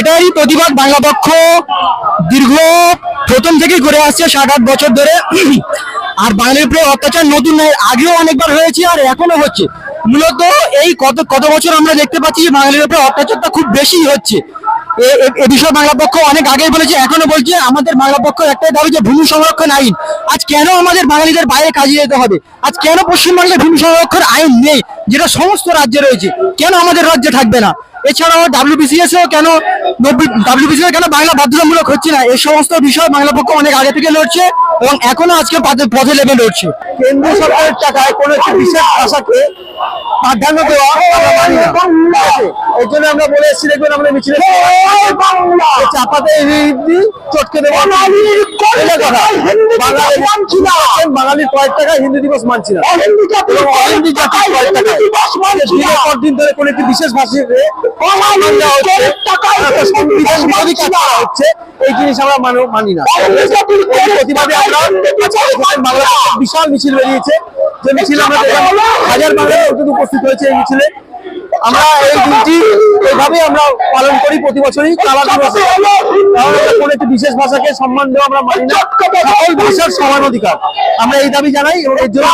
এটাই প্রতিবাদ বাংলা পক্ষ দীর্ঘ প্রথম থেকেই করে আসছে সাত আট বছর ধরে। আর বাঙালির উপরে অত্যাচার নতুন নয়, আগেও অনেকবার হয়েছে আর এখনও হচ্ছে। মূলত এই কত কত বছর আমরা দেখতে পাচ্ছি যে বাঙালির উপরে অত্যাচারটা খুব বেশি হচ্ছে। এ বিষয়ে বাংলা পক্ষ অনেক আগেই বলেছে, এখনও বলছে। আমাদের বাংলা পক্ষ একটাই দাবি যে ভূমি সংরক্ষণ আইন। আজ কেন আমাদের বাঙালিদের বাইরে কাজে যেতে হবে? আজ কেন পশ্চিমবঙ্গে ভূমি সংরক্ষণ আইন নেই, যেটা সমস্ত রাজ্যে রয়েছে? কেন আমাদের রাজ্যে থাকবে না? এছাড়াও ডাব্লিউবিসিএস কেন ডাব্লিউবিসিএস কেন বাংলা বাধ্যতামূলক হচ্ছে না? এই সমস্ত বিষয় বাংলা পক্ষ অনেক আগে থেকে লড়ছে এবং এখনও আজকে পথে লেভেল লড়ছে। কেন্দ্র সরকারের টাকায় কোনো একটি বিশেষ ভাষাকে প্রাধান্য দেওয়া এই জন্য আমরা বলে এসেছি দেখবেন আমরা মিছিলে চাপাতে চটকে দেবো। বাঙালির কয়েক টাকা হিন্দি দিবস মানছি না। দিন ধরে কোন একটি বিশেষ ভাষাকে হচ্ছে। এই জিনিস আমরা মানে- না। প্রতিবাদে আমরা বিশাল মিছিল বেরিয়েছে। যে মিছিলে দেখলাম হাজার বাংলা উপস্থিত হয়েছে এই মিছিলে। আমরা এই দিনটি এইভাবেই আমরা পালন করি প্রতি বছরই, কালা দিবসে। একটি বিশেষ ভাষাকে সম্মান দেওয়া আমরা মানি না। সকল ভাষার সমান অধিকার। আমরা এই দাবি জানাই এবং এর জন্য।